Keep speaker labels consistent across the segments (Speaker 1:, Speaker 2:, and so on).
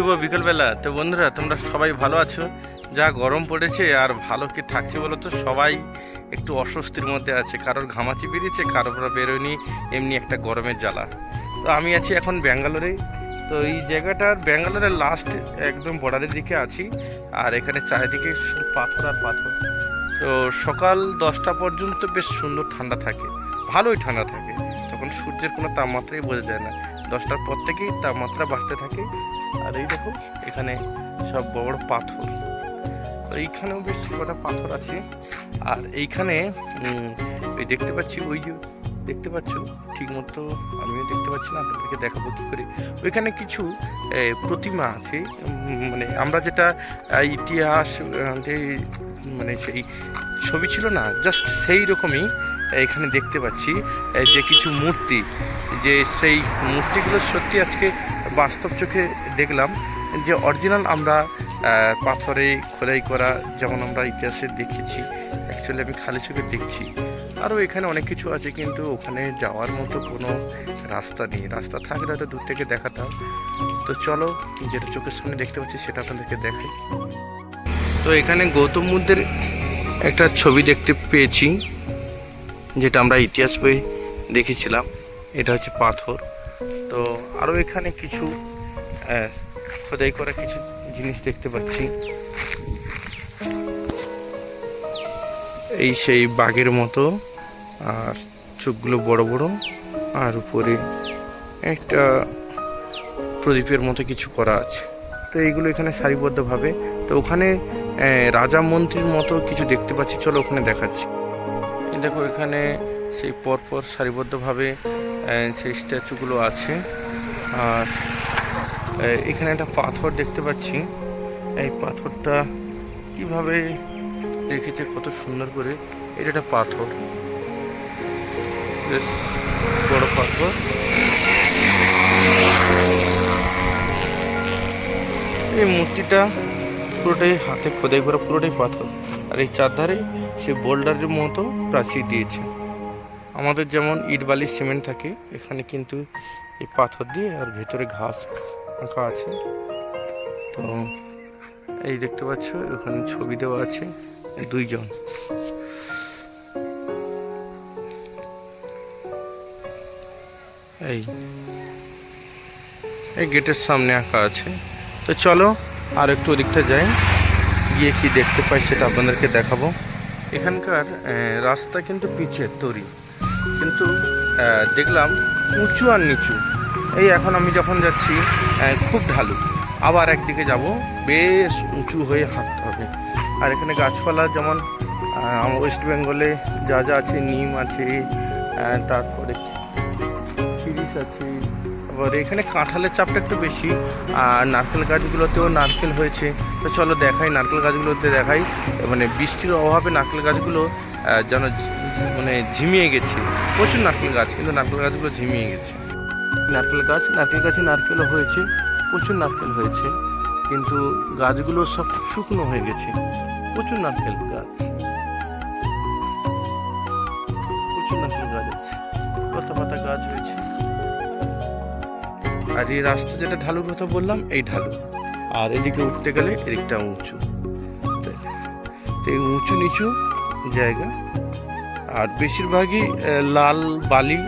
Speaker 1: শুভ বিকেলবেলা। তো বন্ধুরা, তোমরা সবাই ভালো আছো? যা গরম পড়েছে আর ভালো কি থাকছে বলো তো? সবাই একটু অস্বস্তির মধ্যে আছে। কারোর ঘামাচি বেরিয়েছে, কারোর বেরোয়নি, এমনি একটা গরমের জ্বালা। তো আমি আছি এখন ব্যাঙ্গালোরে। তো এই জায়গাটার ব্যাঙ্গালোরের লাস্ট একদম বর্ডারের দিকে আছি। আর এখানে চারিদিকে পাথর আর পাথর। তো সকাল দশটা পর্যন্ত বেশ সুন্দর ঠান্ডা থাকে। ভালোই ঠান্ডা থাকে। তখন সূর্যের কোনো তাপমাত্রাই বোঝা যায় না। দশটার পর থেকেই তাপমাত্রা বাড়তে থাকে। আর এই দেখো এখানে সব বড় বড় পাথর। এইখানেও বেশ কটা পাথর আছে। আর এইখানে ওই দেখতে পাচ্ছি ওই যে, দেখতে পাচ্ছ? ঠিক মতো আমিও দেখতে পাচ্ছি না, আপনাদেরকে দেখাবো কী করে। ওইখানে কিছু প্রতিমা আছে। মানে আমরা যেটা ইতিহাস মানে সেই ছবি ছিল না, জাস্ট সেই রকমই এখানে দেখতে পাচ্ছি যে কিছু মূর্তি, যে সেই মূর্তিগুলো সত্যি আজকে বাস্তব চোখে দেখলাম, যে অরিজিনাল আমরা পাথরে খোদাই করা যেমন আমরা ইতিহাসে দেখেছি অ্যাকচুয়ালি আমি খালি চোখে দেখছি। আরও এখানে অনেক কিছু আছে, কিন্তু ওখানে যাওয়ার মতো কোনো রাস্তা নেই। রাস্তা থাকলে হয়তো দূর থেকে দেখাতাম। তো চলো, যেটা চোখের সামনে দেখতে পাচ্ছি সেটা আপনাদেরকে দেখাই। তো এখানে গৌতম বুদ্ধের একটা ছবি দেখতে পেয়েছি। যেটা আমরা ইতিহাস বই দেখেছিলাম, এটা হচ্ছে পাথর। তো আরও এখানে কিছু খোদাই করা কিছু জিনিস দেখতে পাচ্ছি। এই সেই বাঘের মতো, আর চোখগুলো বড় বড়, আর উপরে একটা প্রদীপের মতো কিছু করা আছে। তো এইগুলো এখানে সারিবদ্ধভাবে, তো ওখানে রাজা মন্ত্রীর মতো কিছু দেখতে পাচ্ছি। চলো ওখানে দেখাচ্ছি। দেখো, এখানে সেই পরপর সারিবদ্ধভাবে সেই স্ট্যাচুগুলো আছে। আর এখানে একটা পাথর দেখতে পাচ্ছি। এই পাথরটা কীভাবে রেখেছে, কত সুন্দর করে। এটা একটা পাথর। বেশ বড় পাথর। এই মূর্তিটা পুরোটাই হাতে খোদাই করা, পুরোটাই পাথর। আর এই চারধারে সে বোল্ডারের মতো প্রাচীর দিয়েছে। আমাদের যেমন ইট বালি সিমেন্ট থাকে, এখানে কিন্তু এই পাথর দিয়ে আর ভেতরে ঘাস আঁকা আছে। তো এই দেখতে পাচ্ছ ওখানে ছবি দেওয়া আছে দুইজন। এই এই গেটের সামনে আঁকা আছে। তো চলো আর একটু ওদিকটা যাই, গিয়ে কি দেখতে পাই সেটা আপনাদেরকে দেখাবো। এখানকার রাস্তা কিন্তু পিচের তৈরি। কিন্তু দেখলাম উঁচু আর নিচু। এই এখন আমি যখন যাচ্ছি খুব ঢালু। আবার একদিকে যাব, বেশ উঁচু হয়ে হাঁটতে হবে। আর এখানে গাছপালা যেমন ওয়েস্ট বেঙ্গলে যা যা আছে, নিম আছে তারপরে শিরিষ আছে তারপরে এখানে কাঁঠালের চাপটা একটু বেশি, আর নারকেল গাছগুলোতেও নারকেল হয়েছে। তো চলো দেখাই নারকেল গাছগুলোতে দেখাই। মানে বৃষ্টির অভাবে নারকেল গাছগুলো যেন মানে ঝিমিয়ে গেছে। প্রচুর নারকেল গাছ, কিন্তু নারকেল গাছগুলো ঝিমিয়ে গেছে। নারকেল গাছ, নারকেল গাছে নারকেলও হয়েছে, প্রচুর নারকেল হয়েছে। কিন্তু গাছগুলো সব শুকনো হয়ে গেছে। প্রচুর নারকেল গাছ। আর এই রাস্তা যেটা ঢালুর কথা বললাম, এই ঢালু। আর এদিকে উঠতে গেলে এদিকটা উঁচু। এই উঁচু নিচু জায়গা। আর বেশিরভাগই লাল বালি,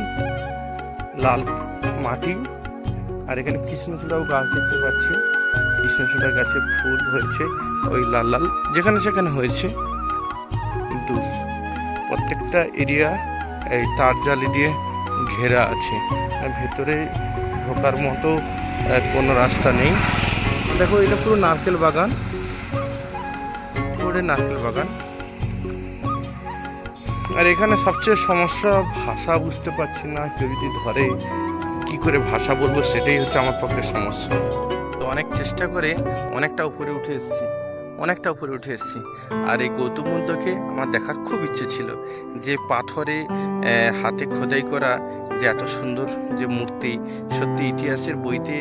Speaker 1: লাল মাটি। আর এখানে কৃষ্ণচূড়াও গাছ দেখতে পাচ্ছি। কৃষ্ণচূড়া গাছে ফুল হয়েছে, ওই লাল লাল, যেখানে সেখানে হয়েছে। কিন্তু প্রত্যেকটা এরিয়া, এই তার জালি দিয়ে ঘেরা আছে। আর ভেতরে ঢোকার মতো কোনো রাস্তা নেই। দেখো, এটা পুরো নারকেল বাগান। পুরো নারকেল বাগান। আর এখানে সবচেয়ে সমস্যা, ভাষা বুঝতে পারছি না, কেউ যদি ধরে কি করে ভাষা বলব, সেটাই হচ্ছে আমার পক্ষে সমস্যা। তো অনেক চেষ্টা করে, অনেকটা উপরে উঠে এসেছি। অনেকটা উপরে উঠে এসেছি। আর এই গৌতম বুদ্ধকে আমার দেখার খুব ইচ্ছে ছিল যে পাথরে হাতে খোদাই করা যে এত সুন্দর যে মূর্তি, সত্যি ইতিহাসের বইতে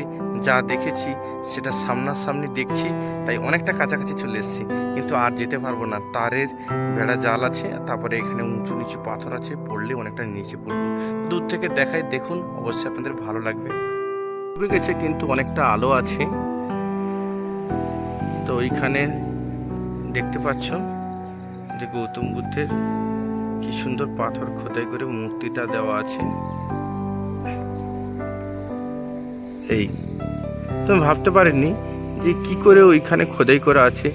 Speaker 1: যা দেখেছি সেটা সামনাসামনি দেখছি, তাই অনেকটা কাছাকাছি চলে এসেছি। কিন্তু আর যেতে পারব না। তারের বেড়া জাল আছে, তারপরে এখানে উঁচু নিচু পাথর আছে, পড়লে অনেকটা নিচে পড়ব। দূর থেকে দেখাই দেখুন, অবশ্যই আপনাদের ভালো লাগবে। ডুবে গেছে, কিন্তু অনেকটা আলো আছে। তো ওইখানে দেখতে পাচ্ছ যে গৌতম বুদ্ধের কি সুন্দর পাথর খোদাই করে মূর্তিটা দেওয়া আছে। এই, তুমি ভাবতে পারেননি যে কি করে ওইখানে খোদাই করা আছে?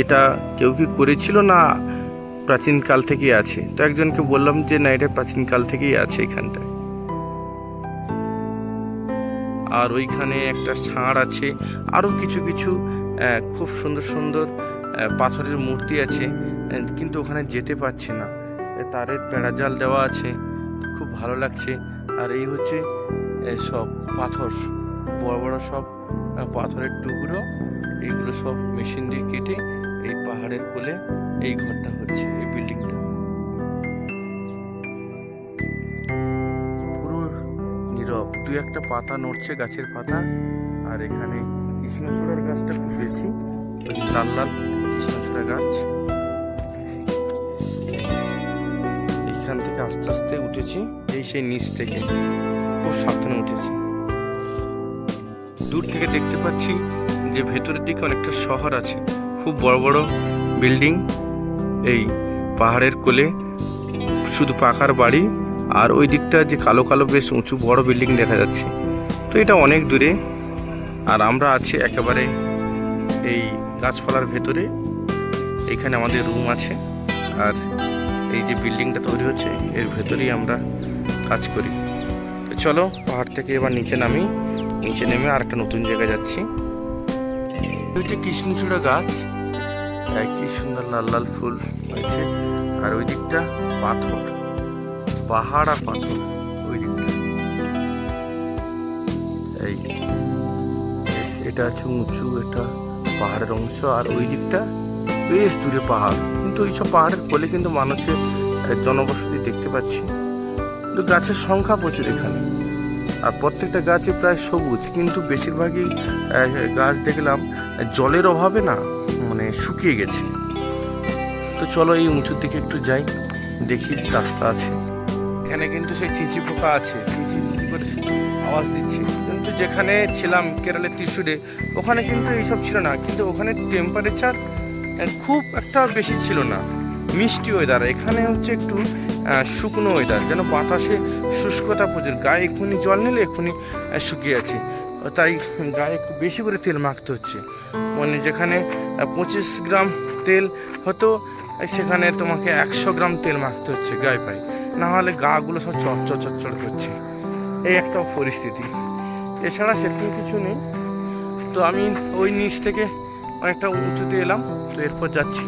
Speaker 1: এটা কেউ কি করেছিল না প্রাচীনকাল থেকেই আছে? তো একজনকে বললাম যে না, এটা প্রাচীনকাল থেকেই আছে এখানটায়। আর ওইখানে একটা ষাঁড় আছে। আরও কিছু কিছু খুব সুন্দর সুন্দর পাথরের মূর্তি আছে কিন্তু ওখানে যেতে পারছি না। তারের বেড়া জাল দেওয়া আছে, খুব ভালো লাগছে। আর এই হচ্ছে সব পাথর, বড় বড় সব পাথরের টুকরো এইগুলো সব মেশিন দিয়ে কেটে এই পাহাড়ের কোলে এই ঘরটা হচ্ছে, এই বিল্ডিংটা। পুরো নীরব, দুই একটা পাতা নড়ছে গাছের পাতা, আর এখানে কৃষ্ণচূড়ার গাছটা খুব বেশি লাল লাল কৃষ্ণচূড়া গাছ। এইখান থেকে আস্তে আস্তে উঠেছি। এই সেই নিচ থেকে। খুব সাবধানে উঠেছি। দূর থেকে দেখতে পাচ্ছি যে ভেতরের দিকে অনেকটা শহর আছে। খুব বড় বড় বিল্ডিং। এই পাহাড়ের কোলে শুধু পাকার বাড়ি। আর ওই দিকটা যে কালো কালো বেশ উঁচু বড় বিল্ডিং দেখা যাচ্ছে। তো এটা অনেক দূরে। আর আমরা আছি একেবারে এই গাছপালার ভেতরে। এখানে আমাদের রুম আছে। আর এই যে বিল্ডিংটা তৈরি হচ্ছে, এর ভেতরেই আমরা কাজ করি। চলো, পাহাড় থেকে এবার নিচে নামি। নিচে নেমে আর একটা নতুন জায়গায় যাচ্ছি। হচ্ছে কৃষ্ণচূড়া গাছ কি সুন্দর লাল লাল ফুল হয়েছে। আর ওই দিকটা পাথর, পাহাড় আর পাথর, ওই দিকটা। এই এটা আছে উঁচু, এটা পাহাড়ের অংশ। আর ওই দিকটা বেশ দূরে পাহাড়। কিন্তু ওইসব পাহাড়ের কোলে কিন্তু মানুষের জনবসতি দেখতে পাচ্ছি। কিন্তু গাছের সংখ্যা প্রচুর এখানে। আর প্রত্যেকটা গাছে প্রায় সবুজ, কিন্তু বেশিরভাগই গাছ দেখলাম জলের অভাবে না মানে শুকিয়ে গেছে। তো চলো এই উঁচুর দিকে একটু যাই, দেখি রাস্তা আছে। এখানে কিন্তু সেই চিচি পোকা আছে। চিচি চিচি করে আওয়াজ দিচ্ছে। কিন্তু যেখানে ছিলাম কেরালের ত্রিশুরে ওখানে কিন্তু এইসব ছিল না। কিন্তু ওখানে টেম্পারেচার খুব একটা বেশি ছিল না। মিষ্টি ওয়েদার এখানে হচ্ছে একটু শুকনো ওয়েদার যেন বাতাসে শুষ্কতা প্রচুর। গায়ে এক্ষুনি জল নিলে এক্ষুনি শুকিয়ে আছে তাই গায়ে একটু বেশি করে তেল মাখতে হচ্ছে। মানে যেখানে পঁচিশ গ্রাম তেল হতো সেখানে তোমাকে একশো গ্রাম তেল মাখতে হচ্ছে গায়ে পায়ে। না হলে গাগুলো সব চচ্চর চচ্চর করছে। এই একটা পরিস্থিতি। এছাড়া সেরকম কিছু নেই। তো আমি ওই নিচ থেকে অনেকটা উঁচুতে এলাম, তো এরপর যাচ্ছি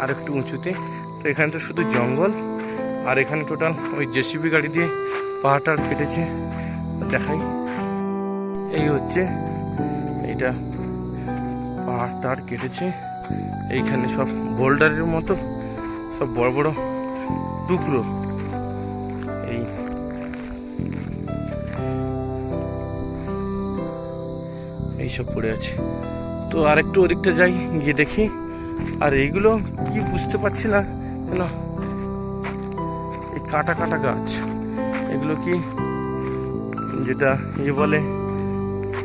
Speaker 1: আর একটু উঁচুতে। তো এখানে তো শুধু জঙ্গল, আর এখানে টোটাল ওই জেসিবি গাড়ি দিয়ে পাহাড়টা কেটেছে। দেখাই। এই হচ্ছে এটা পাহাড় টাহাড় কেটেছে। এইখানে সব বোল্ডারের মতো সব বড় বড় টুকরো। এই। এইসব পড়ে আছে। তো আরেকটু ওদিকটা যাই, গিয়ে দেখি। আর এইগুলো কি বুঝতে পারছি না, কেন? এই কাটা কাটা গাছ, এগুলো কি যেটা ইয়ে বলে?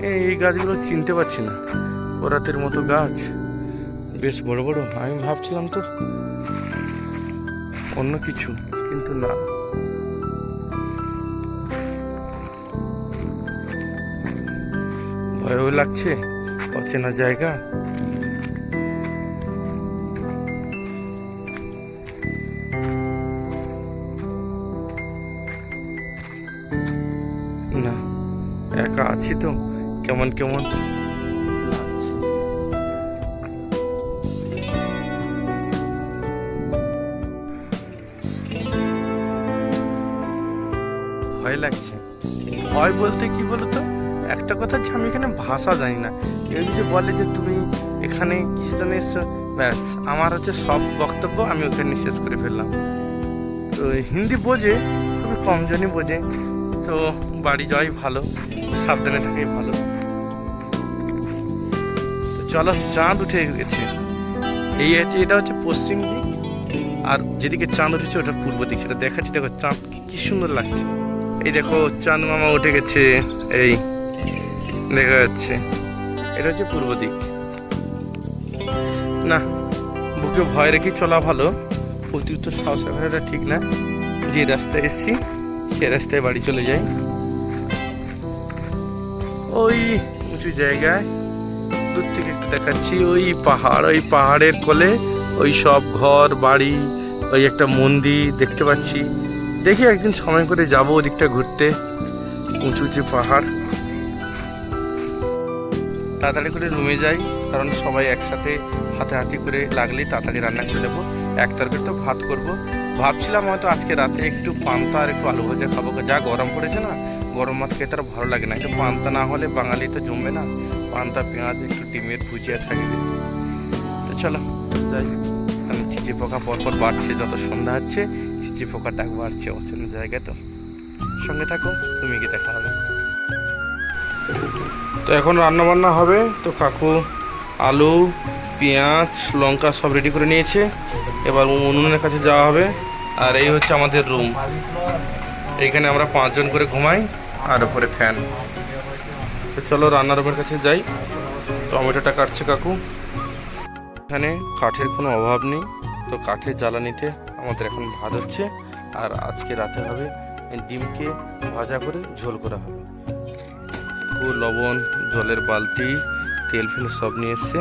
Speaker 1: এই গাছগুলো চিনতে পারছি না, করাতের মতো গাছ। বেশ বড় বড়, আমি ভাবছিলাম তো অন্য কিছু, কিন্তু না। ভয়ও লাগছে? অচেনা জায়গা? না একা আছি তো কেমন কেমন? ভয় লাগছে। ভয় বলতে কি বলতো? একটা কথা যে আমি এখানে ভাষা জানি না। কেউ যদি বলে যে তুমি এখানে কিছু এসছো, ব্যাস, আমার হচ্ছে সব বক্তব্য আমি ওখানে শেষ করে ফেললাম। তো হিন্দি বোঝে, খুবই কম জনই বোঝে। তো বাড়ি যাওয়াই ভালো, সাবধানে থাকাই ভালো। চলো, চাঁদ উঠে গেছে। এই এটা হচ্ছে পশ্চিম দিক। আর যেদিকে চাঁদ উঠেছে, ওটা পূর্ব দিক। সেটা দেখাচ্ছি। দেখো, চাঁদ কি সুন্দর লাগছে। এই দেখো, চাঁদ মামা উঠে গেছে। এই দেখা যাচ্ছে। এটা হচ্ছে পূর্ব দিক। না, বুকে ভয় রেখে চলা ভালো। অতিরিক্ত সাহস রাখাটা ঠিক না। যে রাস্তায় এসছি, সে রাস্তায় বাড়ি চলে যাই। ওই উঁচু জায়গায় দূর থেকে একটু দেখাচ্ছি। ওই পাহাড়, ওই পাহাড়ের কোলে ওই সব ঘর, বাড়ি, ওই একটা মন্দির দেখতে পাচ্ছি। দেখি একদিন সময় করে যাব ওদিকটা ঘুরতে। উঁচু উঁচু পাহাড়। তাড়াতাড়ি করে রুমে যাই, কারণ সবাই একসাথে হাতে হাতি করে লাগলেই তাড়াতাড়ি রান্না করে নেব এক তরকারি তো ভাত করব। ভাবছিলাম হয়তো আজকে রাতে একটু পান্তা আর একটু আলু ভাজা খাব। যা গরম পড়েছে না, গরম ভাত খেতে আর ভালো লাগে না। একটু পান্তা না হলে বাঙালি তো জমবে না। পান্তা, পেঁয়াজ, একটু ডিমের ভুজিয়া থাকবে তো চলো, যাই। আমি চিচি পোকা পরপর বাড়ছে, যত সন্ধ্যা হচ্ছে, চিচি পোকা ডাক বাড়ছে, অচেনা জায়গায় তো। সঙ্গে থাকো, তুমি কি দেখা হবে। তো এখন রান্না বান্না হবে। তো কাকু, আলু, পেঁয়াজ, লঙ্কা সব রেডি করে নিয়েছে। এবার উনুনের কাছে যাওয়া হবে। আর এই হচ্ছে আমাদের রুম এইখানে আমরা পাঁচজন করে ঘুমাই, আর উপরে ফ্যান তো চলো রান্নার রুমের কাছে যাই। টমেটোটা কাটছে কাকু। এখানে কাঠের কোনো অভাব নেই। তো কাঠের জ্বালানিতে আমাদের এখন ভাত হচ্ছে। আর আজকে রাতে হবে ডিমকে ভাজা করে ঝোল করা হবে। ও লবণ, জলের বালতি, তেল ফেল সব নিয়ে এসছে।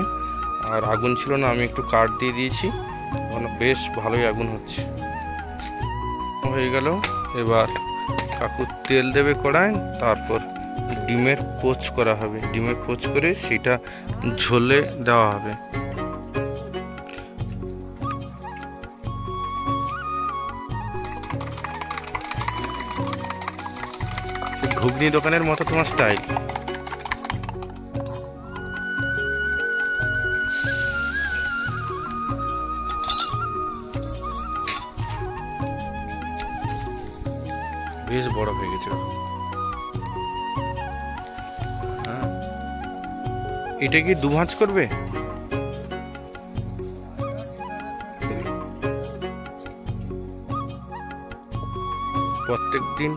Speaker 1: আর আগুন ছিল না, আমি একটু কাঠ দিয়ে দিয়েছি। বেশ ভালোই আগুন হচ্ছে। হয়ে গেল। এবার কাকু তেল দেবে কড়ায় তারপর ডিমের পোচ করা হবে। ডিমের পোচ করে সেটা ঝোলে দেওয়া হবে। ঘুগনি দোকানের মতো তোমার স্টাইল এটা কি দু ভাঁজ করবে? প্রত্যেক দিন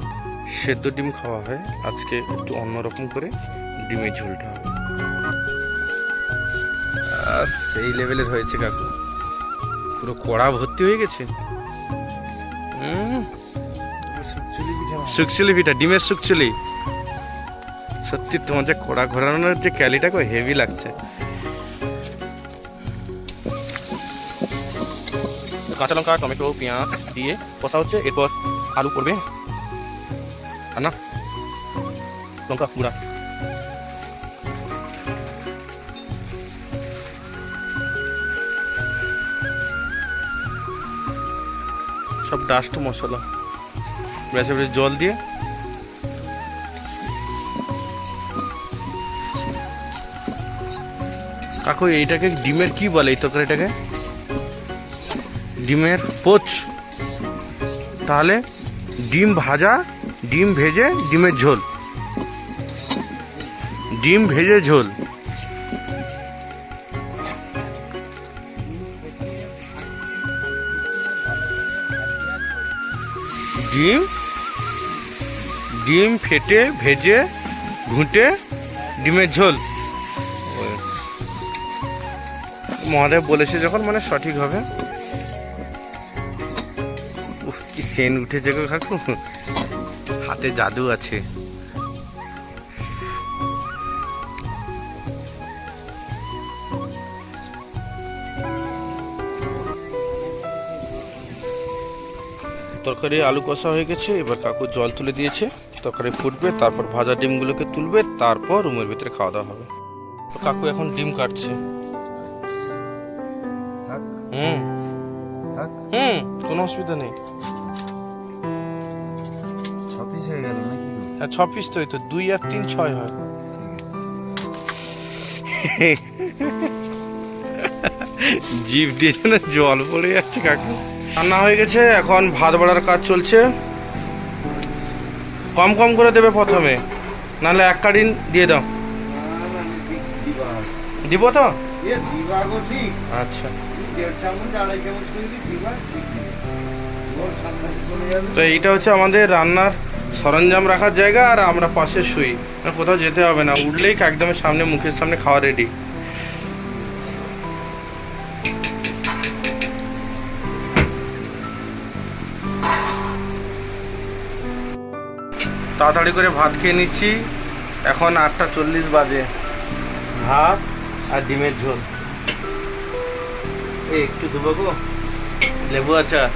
Speaker 1: সেদ্ধ ডিম খাওয়া হয়। আজকে একটু অন্যরকম করে ডিমের ঝোলটা হবে। সেই লেভেলের হয়েছে কাকু। পুরো কড়া ভর্তি হয়ে গেছে। উম, সুকচুলি পিঠা ডিমের সুকচুলি সত্যি তোমার যে কড়া ঘোরানোর যে ক্যালিটা কো হেভি লাগছে। কাঁচা লঙ্কা, টমেটো, পেঁয়াজ দিয়ে কষা হচ্ছে, এরপর আলু পড়বে আর না, লঙ্কা গুঁড়া। সব ডাস্ট মশলা। বেশি জল দিয়ে কাকু, এইটাকে ডিমের কি বলে এই তরকারিটাকে? ডিমের পোচ। তাহলে ডিম ভাজা, ডিম ভেজে ডিমের ঝোল। ডিম ভেজে ঝোল। ডিম ডিম ফেটে, ভেজে, ঘুঁটে ডিমের ঝোল। মহাদেব বলেছে যখন মানে সঠিক হবে। কি সেন উঠেছে গো কাকু। হাতে জাদু আছে। তরকারি আলু কষা হয়ে গেছে, এবার কাকু জল তুলে দিয়েছে। তরকারি ফুটবে, তারপর ভাজা ডিমগুলোকে তুলবে, তারপর রুমের ভিতরে খাওয়া দাওয়া হবে। কাকু এখন ডিম কাটছে। হুম। হুম। কোনো অসুবিধা নেই।
Speaker 2: ছ পিস হয়ে গেল নাকি?
Speaker 1: হ্যাঁ ছ পিস তো এই তো দুই আর তিন ছয় হয়। জিভ দিয়ে যেন জল পড়ে যাচ্ছে কাকু। রান্না হয়ে গেছে এখন ভাত বাড়ার কাজ চলছে। কম কম করে দেবে প্রথমে নাহলে এক কাটিন দিয়ে দাও।
Speaker 2: দিবা।
Speaker 1: দিব তো? আচ্ছা। তো এইটা হচ্ছে আমাদের রান্নার সরঞ্জাম রাখার জায়গা, আর আমরা পাশে শুই। কোথাও যেতে হবে না। উঠলেই একদম সামনে, মুখের সামনে খাওয়া রেডি তাড়াতাড়ি করে ভাত খেয়ে নিচ্ছি। এখন আটটা চল্লিশ বাজে। ভাত আর ডিমের ঝোল। একটু দেবো লেবু আচার।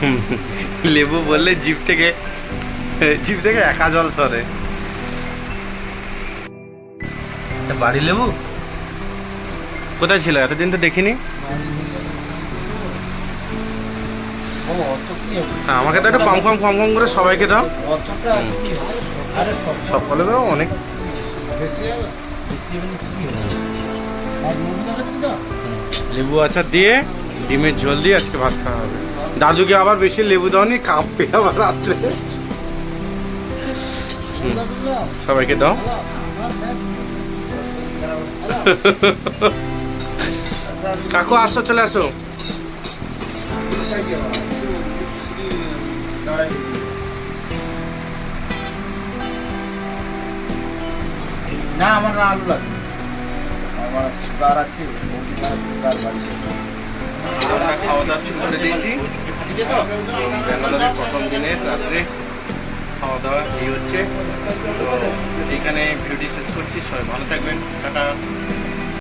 Speaker 1: হুম, লেবু বললে জিপ থেকে জিপ থেকে একা জল সরে। বাড়ি লেবু? কোথায় ছিল? এতদিন তো দেখিনি? হ্যাঁ, আমাকে তো একটু কম কম কম কম করে সবাইকে দাও।
Speaker 2: সব
Speaker 1: অনেক। লেবু আচার দিয়ে ডিমের ঝোল দিয়ে আজকে ভাত খাওয়া হবে। দাদুকে আবার বেশি লেবু দাওনি কাঁপবে আবার রাত্রে। সবাইকে দাও। কাকু, আসো, চলে আসো।
Speaker 2: না, আমার আলু লাগবে। আমার সুগার আছে সুগার বাড়ছে
Speaker 1: আমরা খাওয়া দাওয়া শুরু করে দিয়েছি ব্যাঙ্গালোরের প্রথম দিনের রাত্রে খাওয়া দাওয়া এই হচ্ছে তো যেখানে ভিডিওটি শেষ করছি সবাই ভালো থাকবেন টাটা